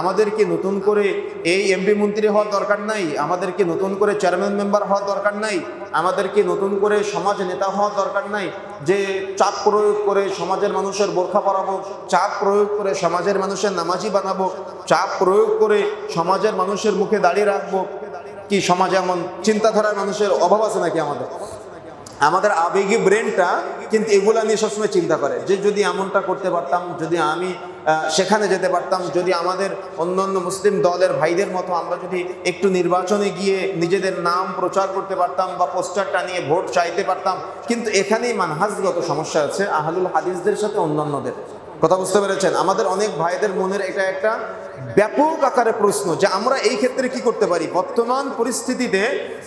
আমাদেরকে নতুন করে এই এমপি মন্ত্রী হওয়ার দরকার নাই, আমাদেরকে নতুন করে চেয়ারম্যান মেম্বার হওয়ার দরকার নাই, আমাদেরকে নতুন করে সমাজ নেতা হওয়ার দরকার নাই, যে চাপ প্রয়োগ করে সমাজের মানুষের বোরখা পরাবো, চাপ প্রয়োগ করে সমাজের মানুষের নামাজি বানাবো, চাপ প্রয়োগ করে সমাজের মানুষের মুখে দাঁড়িয়ে রাখব, কি সমাজ এমন চিন্তাধারার মানুষের অভাব আছে নাকি আমাদের? আমাদের আবেগী ব্রেনটা কিন্তু এগুলা নিয়ে সবসময় চিন্তা করে যে যদি এমনটা করতে পারতাম, যদি আমি সেখানে যেতে পারতাম, যদি আমাদের অন্যান্য মুসলিম দলের ভাইদের মতো আমরা যদি একটু নির্বাচনে গিয়ে নিজেদের নাম প্রচার করতে পারতাম বা পোস্টারটা নিয়ে ভোট চাইতে পারতাম, কিন্তু এখানেই মানহাজগত সমস্যা আছে আহলুল হাদিসদের সাথে অন্যান্যদের। কথা বুঝতে পেরেছেন? আমাদের অনেক ভাইদের মনের এটা একটা ব্যাপক আকারে প্রশ্ন যে আমরা এই ক্ষেত্রে কি করতে পারি? বর্তমান পরিস্থিতিতে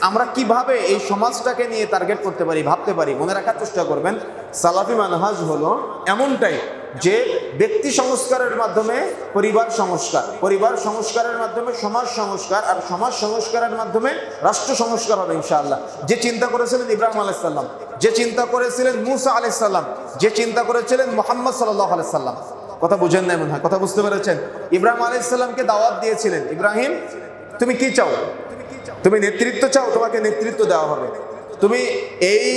আমরা কীভাবে এই সমাজটাকে নিয়ে টার্গেট করতে পারি, ভাবতে পারি? মনে রাখার চেষ্টা করবেন, সালাফি মানহাজ হলো এমনটাই যে ব্যক্তি সংস্কারের মাধ্যমে পরিবার সংস্কার, পরিবার সংস্কারের মাধ্যমে সমাজ সংস্কার আর সমাজ সংস্কারের মাধ্যমে রাষ্ট্র সংস্কার হবে ইনশাআল্লাহ। যে চিন্তা করেছিলেন ইব্রাহিম আলাইসাল্লাম যে চিন্তা করেছিলেন মুসা আলাইসাল্লাম যে চিন্তা করেছিলেন মোহাম্মদ সাল্লাহ আলাইসাল্লাম কথা বুঝেন না মনে হয়। কথা বুঝতে পেরেছেন? ইব্রাহিম আলাইসাল্লামকে দাওয়াত দিয়েছিলেন। ইব্রাহিম, তুমি কি চাও? তুমি নেতৃত্ব চাও? তোমাকে নেতৃত্ব দেওয়া হবে। তুমি এই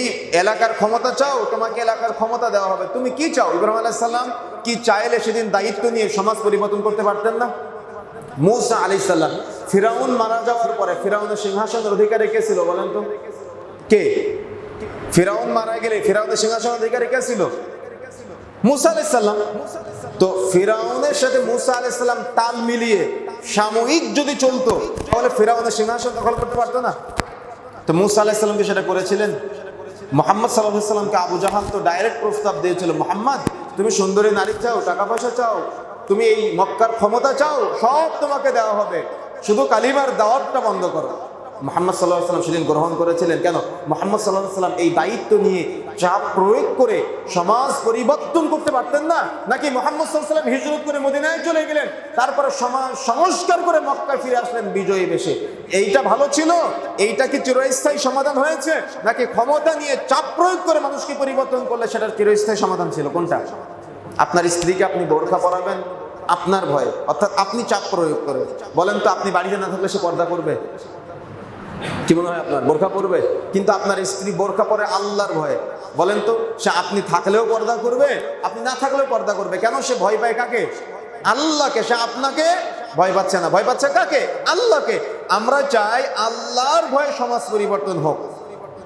এলাকার ক্ষমতা চাও? তোমাকে এলাকার ক্ষমতা দেওয়া হবে। তুমি কি চাও? ইব্রাহিম আলাইসাল্লাম কি চাইলে সেদিন দায়িত্ব নিয়ে সমাজ পরিবর্তন করতে পারতেন না? মুসা আলাইসাল্লাম ফিরাউন মারা যাওয়ার পরে ফিরাউনের সিংহাসনের অধিকারী কে ছিল বলেন তো? কে? ফিরাউন মারা গেলে ফিরাউনের সিংহাসন অধিকারী কে ছিল? মুসা আলাইসাল্লাম তো ফিরাউনের সাথে মুসা আলাইসাল্লাম তাল মিলিয়ে সাময়িক যদি চলতো, তাহলে ফিরাউনের সিংহাসন দখল করতে পারতো না। তো মুসা আলাইসাল্লামকে সেটা করেছিলেন। মোহাম্মদ সাল্লাহ সাল্লামকে আবু জাহান তো ডাইরেক্ট প্রস্তাব দিয়েছিল, মোহাম্মদ, তুমি সুন্দরী নারী চাও টাকা পয়সা চাও, তুমি এই মক্কার ক্ষমতা চাও, সব তোমাকে দেওয়া হবে। শুধু কালিমার দাওয়াতটা বন্ধ করো। মোহাম্মদ সাল্লাহ সাল্লাম সেদিন গ্রহণ করেছিলেন। কেন? মোহাম্মদ সাল্লাহ সাল্লাম এই দায়িত্ব নিয়ে চাপ প্রয়োগ করে সমাজ পরিবর্তন করতে পারতেন না, নাকি মোহাম্মদ সাল্লাহ সাল্লাম হিজরত করে মদিনায় চলে গেলেন, তারপরে সমাজ সংস্কার করে মক্কায় ফিরে আসলেন বিজয়ী বেশে। এইটা ভালো ছিল? এইটা কি চিরস্থায়ী সমাধান হয়েছে? নাকি ক্ষমতা নিয়ে চাপ প্রয়োগ করে মানুষকে পরিবর্তন করলে সেটার চিরস্থায়ী সমাধান ছিল? কোনটা? আপনার স্ত্রীকে আপনি বোরখা পরাবেন, আপনার ভয়, অর্থাৎ আপনি চাপ প্রয়োগ করেন। বলেন তো, আপনি বাড়িতে না থাকলে সে পর্দা করবে? কি মনে হয় আপনার? বোরখা পরবে? কিন্তু আপনার স্ত্রী বোরখা পরে আল্লাহর ভয়ে। বলেন তো, সে আপনি থাকলেও পর্দা করবে, আপনি না থাকলেও পর্দা করবে। কেন সে ভয় পায় কাকে? আল্লাহকে। সে আপনাকে ভয় পাচ্ছে না। ভয় পাচ্ছে কাকে? আল্লাহকে। আমরা চাই আল্লাহর ভয়ে সমাজ পরিবর্তন হোক।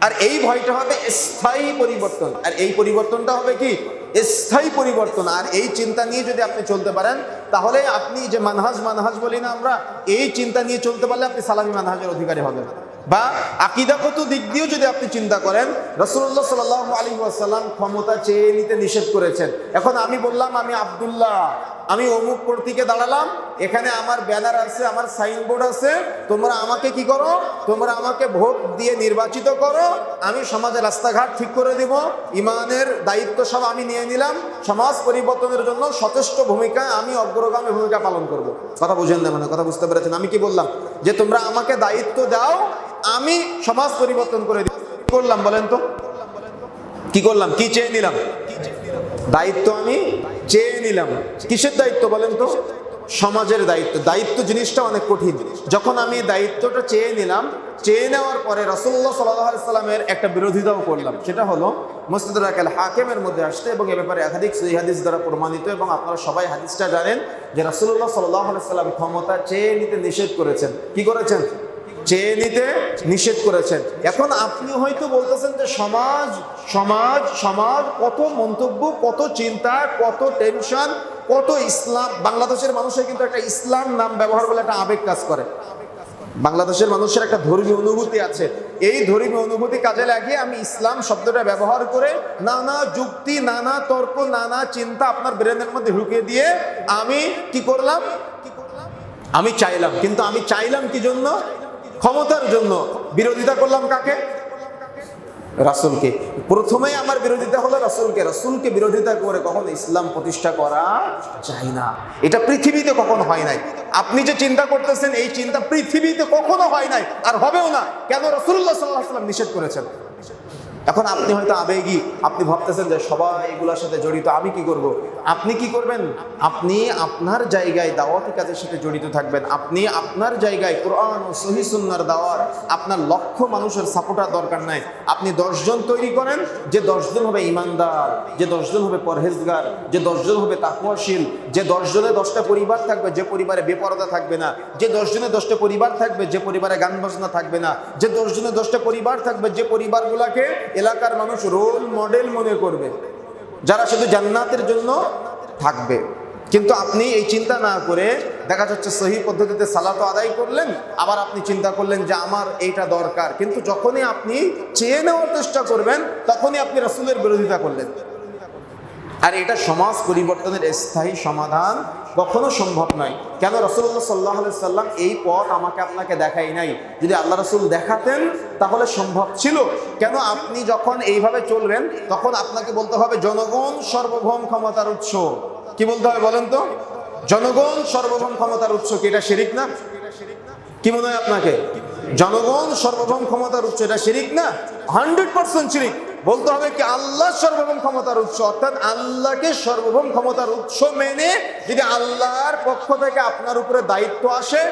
আর এই ভয়টা হবে স্থায়ী পরিবর্তন। আর এই পরিবর্তনটা হবে কি? স্থায়ী পরিবর্তন। আর এই চিন্তা নিয়ে যদি আপনি চলতে পারেন, তাহলে আপনি যে মানহাজ মানহাজ বলি না আমরা, এই চিন্তা নিয়ে চলতে পারলে আপনি সালামি মানহাজের অধিকারী হবেন। বা আকিদাগত দিক দিয়েও যদি আপনি চিন্তা করেন রসুল্লাহ সাল আলী আসাল্লাম ক্ষমতা চেয়ে নিতে নিষেধ করেছেন। এখন আমি বললাম, আমি আবদুল্লাহ, আমি অমুক প্রতীকে দাঁড়ালাম, এখানে আমার ব্যানার আছে, আমার সাইনবোর্ড আছে, তোমরা আমাকে কি করো? তোমরা আমাকে ভোট দিয়ে নির্বাচিত করো, আমি সমাজের রাস্তাঘাট ঠিক করে দিব, ইমানের দায়িত্ব সব আমি নিয়ে নিলাম, সমাজ পরিবর্তনের জন্য সচেষ্ট ভূমিকা আমি অগ্রগামী ভূমিকা পালন করব। কথা বুঝেন না মানে কথা বুঝতে পেরেছেন? আমি কি বললাম? যে তোমরা আমাকে দায়িত্ব দাও আমি সমাজ পরিবর্তন করে করলাম বলেন তো? কি করলাম? কি চেয়ে নিলাম? দায়িত্ব আমি চেয়ে নিলাম। কিসের দায়িত্ব বলেন তো? সমাজের দায়িত্ব। দায়িত্ব জিনিসটা অনেক কঠিন। যখন আমি দায়িত্বটা চেয়ে নিলাম, চেয়ে নেওয়ার পরে রসুল্লাহ সাল্লাহ সাল্লামের একটা বিরোধিতাও করলাম। সেটা হলো মসজিদ রাকাল হাকেমের মধ্যে আসতে এবং এ ব্যাপারে একাধিক হাদিস দ্বারা প্রমাণিত এবং আপনারা সবাই হাদিসটা জানেন যে রসুল্লাহ সাল্লাহ সাল্লাম ক্ষমতা চেয়ে নিতে নিষেধ করেছেন। কি করেছেন? চেয়ে নিতে নিষেধ করেছেন। এখন আপনি হয়তো বলতেছেন যে সমাজ সমাজ সমাজ, কত মন্তব্য, কত চিন্তা, কত টেনশন, কত ইসলাম। বাংলাদেশের মানুষের কিন্তু একটা ইসলাম নাম ব্যবহার করলে একটা আবেগ কাজ করে। বাংলাদেশের মানুষের একটা ধর্মীয় অনুভূতি আছে। এই ধর্মীয় অনুভূতি কাজে লাগিয়ে আমি ইসলাম শব্দটা ব্যবহার করে নানা যুক্তি, নানা তর্ক, নানা চিন্তা আপনার ব্রেনের মধ্যে ঢুকে দিয়ে আমি কি করলাম? আমি চাইলাম। কিন্তু আমি চাইলাম কি জন্য? ক্ষমতার জন্য বিরোধিতা করলাম কাকে? রাসুলকে। প্রথমেই আমার বিরোধিতা হলো রাসুলকে। রাসুলকে বিরোধিতা করে কখনো ইসলাম প্রতিষ্ঠা করা যায় না। এটা পৃথিবীতে কখনো হয় নাই। আপনি যে চিন্তা করতেছেন, এই চিন্তা পৃথিবীতে কখনো হয় নাই, আর হবেও না। কেন রসুল্লাহ সাল্লাহ সাল্লাম নিষেধ করেছেন? এখন আপনি হয়তো আবেগী, আপনি ভাবতেছেন যে সবাই এগুলোর সাথে জড়িত, আমি কি করব। আপনি কি করবেন? আপনি আপনার জায়গায় দাওয়াতি কাজের সাথে জড়িত থাকবেন। আপনি আপনার জায়গায় কোরআন ও সহি সুন্নার দাওয়ার আপনার লক্ষ মানুষের সাপোর্টার দরকার নাই। আপনি দশজন তৈরি করেন, যে দশজন হবে ইমানদার, যে দশজন হবে পরহেজগার, যে দশজন হবে তাকুয়াশীল যে দশজনে দশটা পরিবার থাকবে, যে পরিবারে বেপরদা থাকবে না, যে দশজনে দশটা পরিবার থাকবে, যে পরিবারে গান বাজনা থাকবে না, যে দশজনে দশটা পরিবার থাকবে, যে পরিবারগুলাকে এলাকার মানুষ রোল মডেল মনে করবে। যারা শুধু জান্নাতের জন্য থাকবে। কিন্তু আপনি এই চিন্তা না করে দেখা যাচ্ছে সহি পদ্ধতিতে সালাতো আদায় করলেন, আবার আপনি চিন্তা করলেন যে আমার এইটা দরকার। কিন্তু যখনই আপনি চেয়ে নেওয়ার চেষ্টা করবেন, তখনই আপনি রসুলের বিরোধিতা করলেন। আর এটা সমাজ পরিবর্তনের স্থায়ী সমাধান কখনো সম্ভব নয়। কেন রসুল্লাহ সাল্লাহ সাল্লাম এই পথ আমাকে আপনাকে দেখাই নাই? যদি আল্লাহ রসুল দেখাতেন, তাহলে সম্ভব ছিল। কেন আপনি যখন এইভাবে চলবেন, তখন আপনাকে বলতে হবে, জনগণ সর্বভৌম ক্ষমতার উৎস। কি বলতে হবে বলেন তো? জনগণ সর্বভৌম ক্ষমতার উৎস কি? এটা শিরিক না? কি মনে হয় আপনাকে? জনগণ সর্বভৌম ক্ষমতার উৎস, এটা শিরিক না? হান্ড্রেড পার্সেন্ট শিরিক। বলতে হবে কি, আল্লাহ সর্বভৌম ক্ষমতার উৎস, অর্থাৎ আল্লাহকে সর্বভৌম ক্ষমতার উৎস মেনে যদি আল্লাহর পক্ষ থেকে আপনার উপরে দায়িত্ব আসে,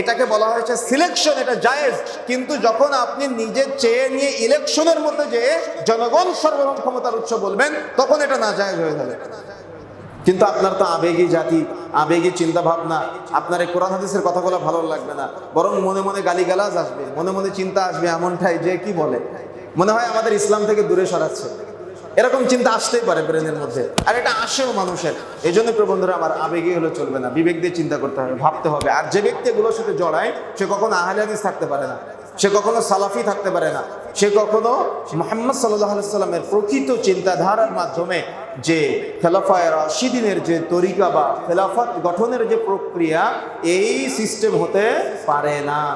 এটাকে বলা হয়েছে সিলেকশন এটা জায়েজ। কিন্তু যখন আপনি নিজে চেয়ে নিয়ে ইলেকশনের মধ্যে যে জনগণ সর্বভৌম ক্ষমতার উৎস বলবেন, তখন এটা না জায়েজ হয়ে যাবে। কিন্তু আপনার তো আবেগী জাতি, আবেগী চিন্তা ভাবনা আপনার এই কোরআন হাদিসের কথাগুলো ভালো লাগবে না। বরং মনে মনে গালিগালাজ আসবে, মনে মনে চিন্তা আসবে, এমনটাই যে কি বলে। মনে হয় আমাদের ইসলাম থেকে দূরে সরাচ্ছে। এরকম চিন্তা আসতেই পারে ব্রেনের মধ্যে। আর এটা আসেও মানুষের। এই জন্য প্রবন্ধরা আমার আবেগী হলে চলবে না। বিবেক দিয়ে চিন্তা করতে হবে, ভাবতে হবে। আর যে ব্যক্তি এগুলোর সাথে জড়ায়, সে কখনো আহলে হাদিস থাকতে পারে না। সে কখনো সালাফি থাকতে পারে না। সে কখনো মোহাম্মদ সাল্লামের প্রকৃত চিন্তাধারার মাধ্যমে যে খেলাফায় রাশিদিনের যে তরিকা বা খেলাফত গঠনের যে প্রক্রিয়া, এই সিস্টেম হতে পারে না।